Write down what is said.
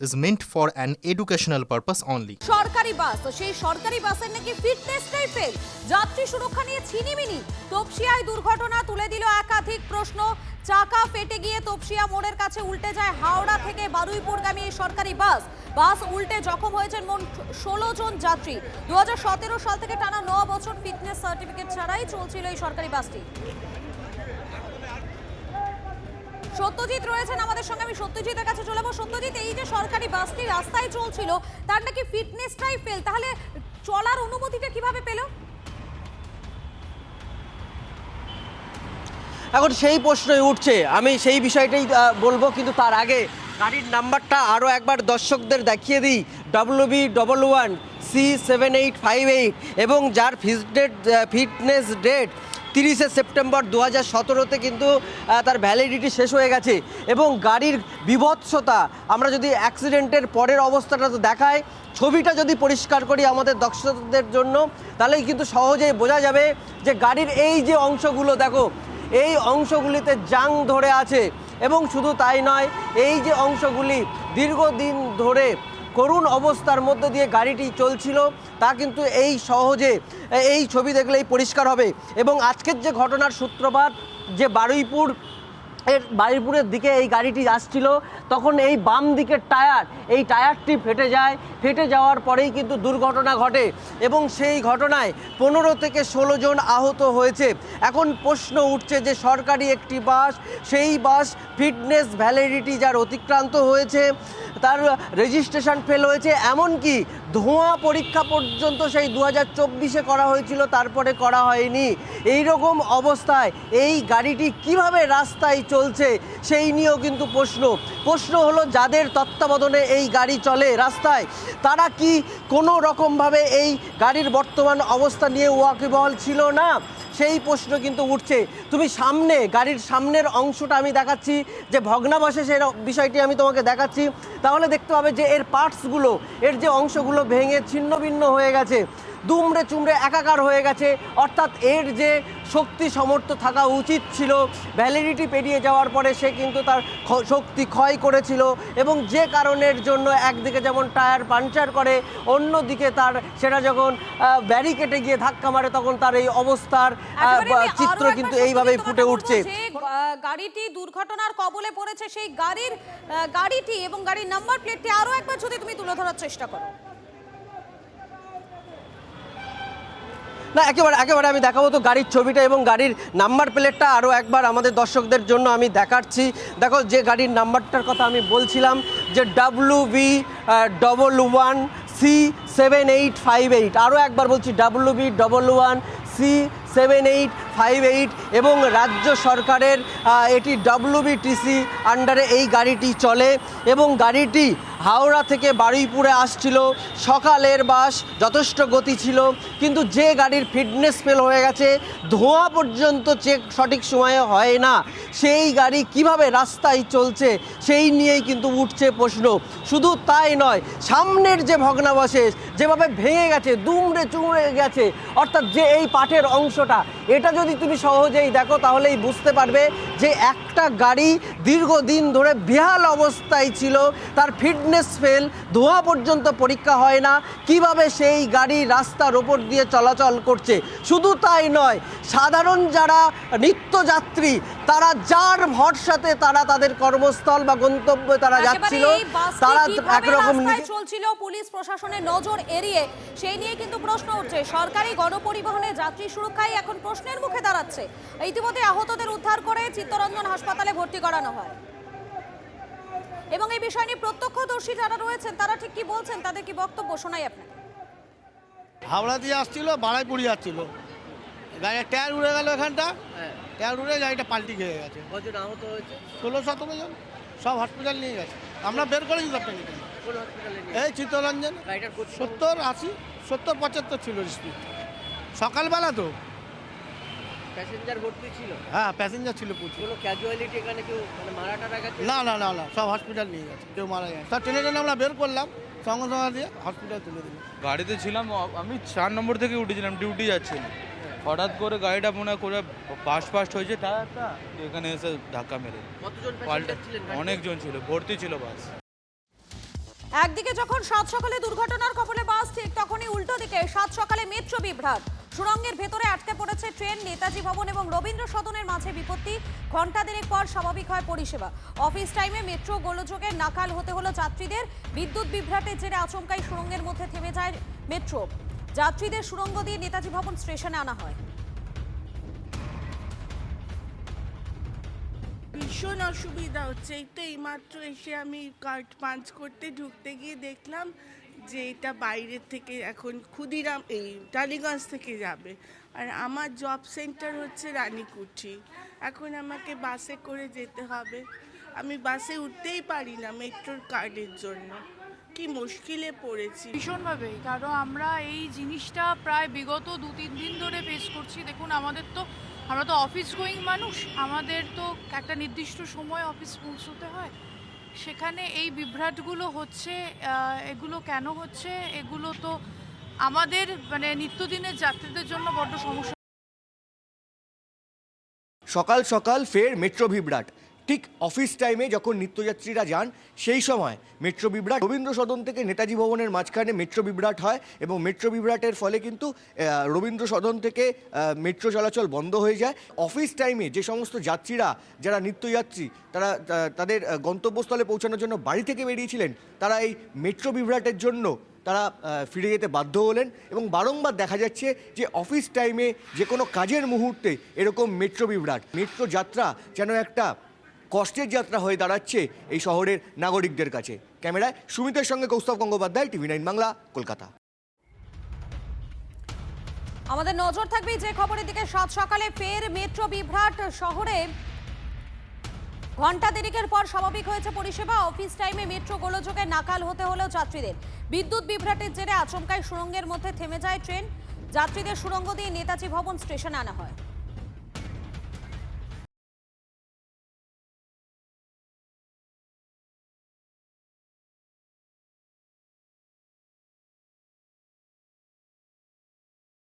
is meant for an educational purpose only. সরকারি bus, তো সেই সরকারি বাসের নাকি ফিটনেসটাই ফেল যাত্রী সুরক্ষা নিয়ে ছিনিমিনি। তপসিয়ায় দুর্ঘটনা তুলে দিল একাধিক প্রশ্ন। চাকা ফেটে গিয়ে তপসিয়া মোড়ের কাছে উল্টে যায় হাওড়া থেকে বারুইপুরগামী এই সরকারি বাস। বাস উল্টে জখম হয়েছেন মোট ষোলো জন যাত্রী। দু হাজার সতেরো সাল থেকে টানা ন বছর ফিটনেস সার্টিফিকেট ছাড়াই চলছিল এই সরকারি বাসটি। সত্যজিৎ রয়েছেন আমাদের সঙ্গে। আমি সত্যজিতের কাছে চলে যাব। সত্যজিৎ, এই যে সরকারি বাসটি রাস্তায় চলছিল, তার নাকি ফিটনেসটাই ফেল তাহলে চলার অনুমতিটা কীভাবে পেল? এখন সেই প্রশ্নই উঠছে। আমি সেই বিষয়টাই বলব, কিন্তু তার আগে গাড়ির নাম্বারটা আরও একবার দর্শকদের দেখিয়ে দিই। W B double one C seven eight five eight এবং যার ফিটনেস ফিটনেস ডেট তিরিশে সেপ্টেম্বর দু হাজার সতেরোতে কিন্তু তার ভ্যালিডিটি শেষ হয়ে গেছে এবং গাড়ির বিভৎসতা, আমরা যদি অ্যাক্সিডেন্টের পরের অবস্থাটা তো দেখায় ছবিটা যদি পরিষ্কার করি আমাদের দর্শকদের জন্য, তাহলেই কিন্তু সহজেই বোঝা যাবে যে গাড়ির এই যে অংশগুলো, দেখো, এই অংশগুলিতে জাং ধরে আছে এবং শুধু তাই নয়, এই যে অংশগুলি দীর্ঘদিন ধরে করুণ অবস্থার মধ্যে দিয়ে গাড়িটি চলছিল। তা কিন্তু এই সহজে, এই ছবি দেখলেই পরিষ্কার হবে। এবং আজকের যে ঘটনার সূত্রপাত, যে বারুইপুর এর বারুইপুরের দিকে এই গাড়িটি আসছিল, তখন এই বাম দিকের টায়ার, এই টায়ারটি ফেটে যায়। ফেটে যাওয়ার পরেই কিন্তু দুর্ঘটনা ঘটে এবং সেই ঘটনায় পনেরো থেকে ষোলো জন আহত হয়েছে। এখন প্রশ্ন উঠছে যে সরকারি একটি বাস, সেই বাস ফিটনেস ভ্যালিডিটি যার অতিক্রান্ত হয়েছে, তার রেজিস্ট্রেশন ফেল হয়েছে, এমনকি ধোঁয়া পরীক্ষা পর্যন্ত সেই দু হাজার চব্বিশে করা হয়েছিল, তারপরে করা হয়নি। এই রকম অবস্থায় এই গাড়িটি কীভাবে রাস্তায় চলছে সেই নিয়েও কিন্তু প্রশ্ন। প্রশ্ন হলো, যাদের তত্ত্বাবধানে এই গাড়ি চলে রাস্তায়, তারা কি কোনো রকমভাবে এই গাড়ির বর্তমান অবস্থা নিয়ে ওয়াকিবহল ছিল না? সেই প্রশ্ন কিন্তু উঠছে। তুমি সামনে, গাড়ির সামনের অংশটা আমি দেখাচ্ছি, যে ভগ্নাবশেষ এর বিষয়টি আমি তোমাকে দেখাচ্ছি। তাহলে দেখতে পাবে যে এর পার্টসগুলো এর যে অংশগুলো ভেঙে ছিন্ন ভিন্ন হয়ে গেছে। দুমড়ে চুমড়ে একাকার হয়ে গেছে। অর্থাৎ এর যে শক্তি সমর্থ থাকা উচিত ছিল ভ্যালিডিটি পেরিয়ে যাওয়ার পরে সে কিন্তু তার শক্তি ক্ষয় করেছিল এবং যে কারণের জন্য একদিকে যেমন টায়ার পাঞ্চার করে অন্যদিকে তার সেটা যখন ব্যারিকেটে গিয়ে ধাক্কা মারে তখন তার এই অবস্থার চিত্র কিন্তু এইভাবেই ফুটে উঠছে। গাড়িটি দুর্ঘটনার কবলে পড়েছে সেই গাড়ির গাড়িটি এবং গাড়ির নাম্বার প্লেটটি আরও একবার যদি তুমি তুলে ধরার চেষ্টা করো। না, একেবারে একেবারে আমি দেখাবো তো গাড়ির ছবিটা এবং গাড়ির নাম্বার প্লেটটা আরও একবার আমাদের দর্শকদের জন্য আমি দেখাচ্ছি। দেখো যে গাড়ির নাম্বারটার কথা আমি বলছিলাম, যে W B double one C seven eight five eight আরও একবার বলছি W B double one C seven eight five eight এবং রাজ্য সরকারের এটি ডব্লিউবিটিসি আন্ডারে এই গাড়িটি চলে এবং গাড়িটি হাওড়া থেকে বারুইপুরে আসছিল। সকালের বাস, যথেষ্ট গতি ছিল। কিন্তু যে গাড়ির ফিটনেস ফেল হয়ে গেছে, ধোঁয়া পর্যন্ত চেক সঠিক সময়ে হয় না। সেই গাড়ি কীভাবে রাস্তায় চলছে, সেই নিয়েই কিন্তু উঠছে প্রশ্ন। শুধু তাই নয়, সামনের যে ভগ্নাবশেষ, যেভাবে ভেঙে গেছে, দুমড়ে চুমড়ে গেছে, অর্থাৎ যে এই পাঠের অংশটা, এটা যদি তুমি সহজেই দেখো, তাহলেই বুঝতে পারবে যে একটা গাড়ি দীর্ঘদিন ধরে বিহাল অবস্থায় ছিল, তার ফিটনেস ফেল ধোঁয়া পর্যন্ত পরীক্ষা হয় না কীভাবে সেই গাড়ি রাস্তার ওপর দিয়ে চলাচল করছে? শুধু তাই নয় সাধারণ যারা নিত্যযাত্রী তারা যার ভরসাতে তারা তাদের কর্মস্থল বা গন্তব্যে তারা যাচ্ছিল তারা একরকম চলছিল পুলিশ প্রশাসনের নজর এড়িয়ে সেই নিয়ে কিন্তু প্রশ্ন উঠছে। সরকারি গণপরিবহনে যাত্রী সুরক্ষাই এখন প্রশ্নের মুখে দাঁড়াচ্ছে। ইতিমধ্যে আহতদের উদ্ধার করে চিত্তরঞ্জন হাসপাতালে ভর্তি করানো হয়। এবং এই বিষয় নিয়ে প্রত্যক্ষদর্শী যারা রয়েছেন তারা ঠিক কি বলছেন? তাদের কি বক্তব্য শোনাই আপনাকে? হাওড়া দিয়ে আসছিল বাড়াইপুরি যাচ্ছিল। গাড়ির টায়ার উড়ে গেল এখানটা। টায়ার উড়ে গাড়িটা পাল্টি খেয়ে গেছে। কজন আহত হয়েছে? ষোলো সতেরো জন। সব হসপিটাল নিয়ে গেছে। আমরা বের করেছি টাইম এই চিত্তরঞ্জন। সত্তর আশি সত্তর পঁচাত্তর ছিল স্পিড সকালবেলা তো প্যাসেঞ্জার ভর্তি ছিল? হ্যাঁ প্যাসেঞ্জার ছিল প্রচুর। কোনো ক্যাজুয়ালিটি এখানে কেউ মানে মারা টারা গেছে? না না না না সব হসপিটাল নিয়ে গেছে কেউ মারা গেছে। সব ট্রেনে ট্রেনে আমরা বের করলাম সঙ্গে সঙ্গে দিয়ে হসপিটাল তুলে দিল গাড়িতে ছিলাম আমি চার নম্বর থেকে উঠেছিলাম ডিউটি যাচ্ছিলাম হঠাৎ করে গাড়িটা মনে করে পাশ ফাস্ট হয়েছে টায়ারটা এখানে এসে ধাক্কা মেরে? অনেকজন ছিল ভর্তি ছিল বাস। একদিকে যখন সাত সকালে দুর্ঘটনার কবলে বাস ঠিক তখনই উল্টো দিকে সাত সকালে মেট্রো বিভ্রাট। সুড়ঙ্গের ভেতরে আটকে পড়েছে ট্রেন, নেতাজি ভবন এবং রবীন্দ্র সদনের মাঝে বিপত্তি। ঘণ্টা দেড়েক পর স্বাভাবিক হয় পরিষেবা। অফিস টাইমে মেট্রো গোলযোগের নাকাল হতে হলো যাত্রীদের। বিদ্যুৎ বিভ্রাটের জেরে আচমকাই সুড়ঙ্গের মধ্যে থেমে যায় মেট্রো। যাত্রীদের সুড়ঙ্গ দিয়ে নেতাজি ভবন স্টেশনে আনা হয়। ভীষণ অসুবিধা হচ্ছে। এই তো এইমাত্র এসে আমি কার্ড পাঞ্চ করতে ঢুকতে গিয়ে দেখলাম যে এটা বাইরের থেকে এখন ক্ষুদিরাম, এই টালিগঞ্জ থেকে যাবে। আর আমার জব সেন্টার হচ্ছে রানীকুঠি। এখন আমাকে বাসে করে যেতে হবে। আমি বাসে উঠতেই পারি না মেট্রোর কার্ডের জন্য। কি মুশকিলে পড়েছি। ভীষণভাবে, কারণ আমরা এই জিনিসটা প্রায় বিগত দু তিন দিন ধরে ফেস করছি। দেখুন, আমাদের তো, আমরা তো অফিস গোয়িং মানুষ। আমাদের তো একটা নির্দিষ্ট সময় অফিস পৌঁছতে হয়। সেখানে এই বিভ্রাটগুলো হচ্ছে এগুলো কেন হচ্ছে? এগুলো তো আমাদের মানে নিত্যদিনের যাত্রীদের জন্য বড্ড সমস্যা। সকাল সকাল ফের মেট্রো বিভ্রাট। ঠিক অফিস টাইমে যখন নিত্যযাত্রীরা যান, সেই সময় মেট্রো বিভ্রাট রবীন্দ্র সদন থেকে নেতাজি ভবনের মাঝখানে মেট্রো বিভ্রাট হয় এবং মেট্রো বিভ্রাটের ফলে কিন্তু রবীন্দ্র সদন থেকে মেট্রো চলাচল বন্ধ হয়ে যায়। অফিস টাইমে যে সমস্ত যাত্রীরা, যারা নিত্যযাত্রী, তারা তাদের গন্তব্যস্থলে পৌঁছানোর জন্য বাড়ি থেকে বেরিয়েছিলেন, তারা এই মেট্রো বিভ্রাটের জন্য তারা ফিরে যেতে বাধ্য হলেন এবং বারংবার দেখা যাচ্ছে যে অফিস টাইমে যে কোনো কাজের মুহূর্তে এরকম মেট্রো বিভ্রাট, মেট্রো যাত্রা যেন একটা কষ্টের যাত্রা হয়ে দাঁড়াচ্ছে এই শহরের নাগরিকদের কাছে। ক্যামেরায় সুমিতের সঙ্গে কৌস্তব গঙ্গোপাধ্যায়, টিভি নাইন বাংলা, কলকাতা। আমাদের নজর থাকবে যে খবরের দিকে সাত সকালে ফের মেট্রো বিভ্রাট শহরে। ঘণ্টা দেরিকের পর স্বাভাবিক হয়েছে পরিষেবা। অফিস টাইমে মেট্রো গোলযোগে নাকাল হতে হলো যাত্রীদের। বিদ্যুৎ বিভ্রাটের জেরে আচমকায় সুড়ঙ্গের মধ্যে থেমে যায় ট্রেন। যাত্রীদের সুড়ঙ্গ দিয়ে নেতাজি ভবন স্টেশন আনা হয়।